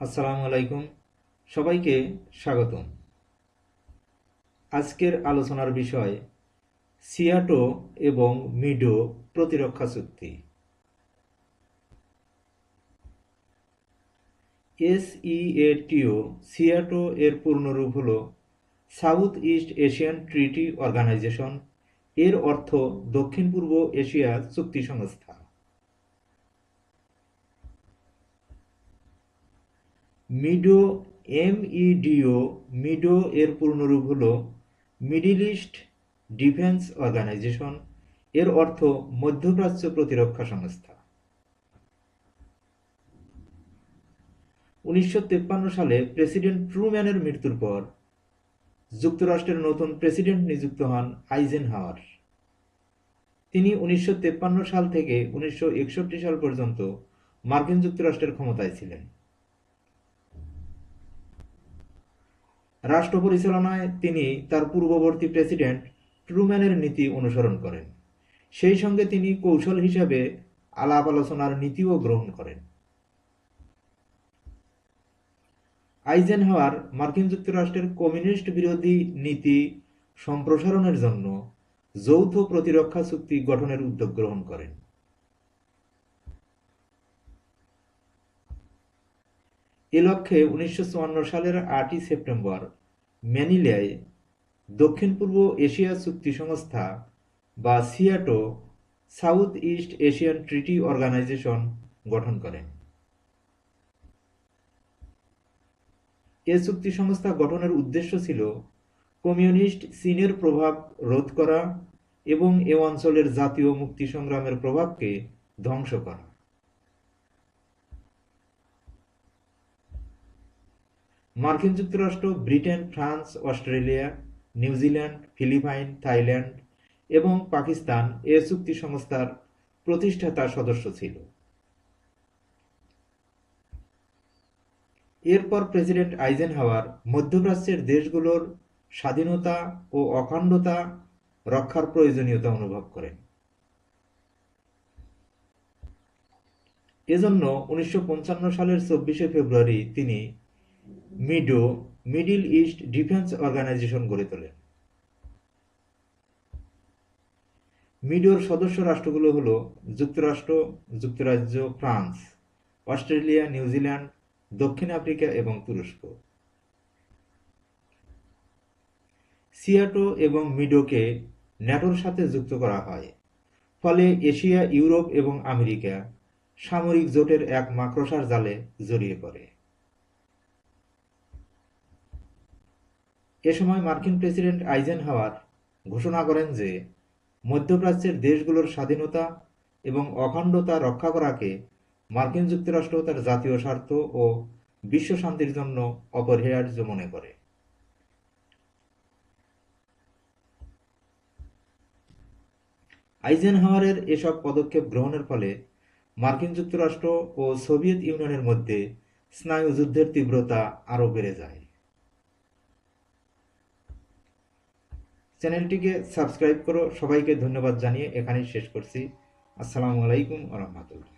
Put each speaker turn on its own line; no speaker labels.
আসসালামু আলাইকুম। সবাইকে স্বাগতম। আজকের আলোচনার বিষয়, সিয়াটো এবং মিডো প্রতিরক্ষা চুক্তি। এসইএটিও সিয়াটো এর পূর্ণরূপ হল South East Asian treaty organization. এর অর্থ দক্ষিণ পূর্ব এশিয়া চুক্তি সংস্থা। মিডো, এমইডিও, মিডো এর পূর্ণরূপ হল মিডিল ইস্ট ডিফেন্স অর্গানাইজেশন। এর অর্থ মধ্যপ্রাচ্য প্রতিরক্ষা সংস্থা। উনিশশো সালে প্রেসিডেন্ট ট্রুম্যানের মৃত্যুর পর যুক্তরাষ্ট্রের নতুন প্রেসিডেন্ট নিযুক্ত হন আইজেনহাওয়ার। তিনি উনিশশো সাল থেকে উনিশশো একষট্টি সাল পর্যন্ত মার্কিন যুক্তরাষ্ট্রের ক্ষমতায় ছিলেন। রাষ্ট্র পরিচালনায় তিনি তার পূর্ববর্তী প্রেসিডেন্ট ট্রুম্যানের নীতি অনুসরণ করেন। সেই সঙ্গে তিনি কৌশল হিসাবে আলাপ আলোচনার নীতিও গ্রহণ করেন। আইজেন আইজেনহাওয়ার মার্কিন যুক্তরাষ্ট্রের কমিউনিস্ট বিরোধী নীতি সম্প্রসারণের জন্য যৌথ প্রতিরক্ষা চুক্তি গঠনের উদ্যোগ গ্রহণ করেন। এ লক্ষ্যে উনিশশো চুয়ান্ন সালের আটই সেপ্টেম্বর ম্যানিলায় দক্ষিণ পূর্ব এশিয়া চুক্তি সংস্থা বা SEATO South East Asian treaty organization গঠন করেন এ চুক্তি সংস্থা গঠনের উদ্দেশ্য ছিল কমিউনিস্ট চীনের প্রভাব রোধ করা এবং এ অঞ্চলের জাতীয় মুক্তি সংগ্রামের প্রভাবকে ধ্বংস করা। মার্কিন যুক্তরাষ্ট্র, Britain, France, Australia New Zealand Philippines, Thailand এবং পাকিস্তান এ চুক্তি সংস্থার প্রতিষ্ঠাতা সদস্য ছিল। এরপর প্রেসিডেন্ট আইজেন হাওয়ার মধ্যপ্রাচ্যের দেশগুলোর স্বাধীনতা ও অখণ্ডতা রক্ষার প্রয়োজনীয়তা অনুভব করেন। এজন্য উনিশশো পঞ্চান্ন সালের চব্বিশে ফেব্রুয়ারি তিনি MEDO, Middle East Defence Organisation গড়ে তোলেন মিডোর সদস্য রাষ্ট্রগুলো হল যুক্তরাষ্ট্র, যুক্তরাজ্য, ফ্রান্স, অস্ট্রেলিয়া নিউজিল্যান্ড দক্ষিণ আফ্রিকা এবং তুরস্ক। সিয়াটো এবং মিডোকে ন্যাটোর সাথে যুক্ত করা হয়। ফলে এশিয়া, ইউরোপ এবং আমেরিকা সামরিক জোটের এক মাকড়সার জালে জড়িয়ে পড়ে। এ সময় মার্কিন প্রেসিডেন্ট আইজেনহাওয়ার ঘোষণা করেন যে, মধ্যপ্রাচ্যের দেশগুলোর স্বাধীনতা এবং অখণ্ডতা রক্ষা করাকে মার্কিন যুক্তরাষ্ট্র তার জাতীয় স্বার্থ ও বিশ্ব শান্তির জন্য অপরিহার্য মনে করে। আইজেনহাওয়ারের এসব পদক্ষেপ গ্রহণের ফলে মার্কিন যুক্তরাষ্ট্র ও সোভিয়েত ইউনিয়নের মধ্যে স্নায়ু যুদ্ধের তীব্রতা আরও বেড়ে যায়। চ্যানেলটিকে সাবস্ক্রাইব করো। সবাইকে ধন্যবাদ জানিয়ে এখানেই শেষ করছি। আসসালামু আলাইকুম রহমতুল্লাহ।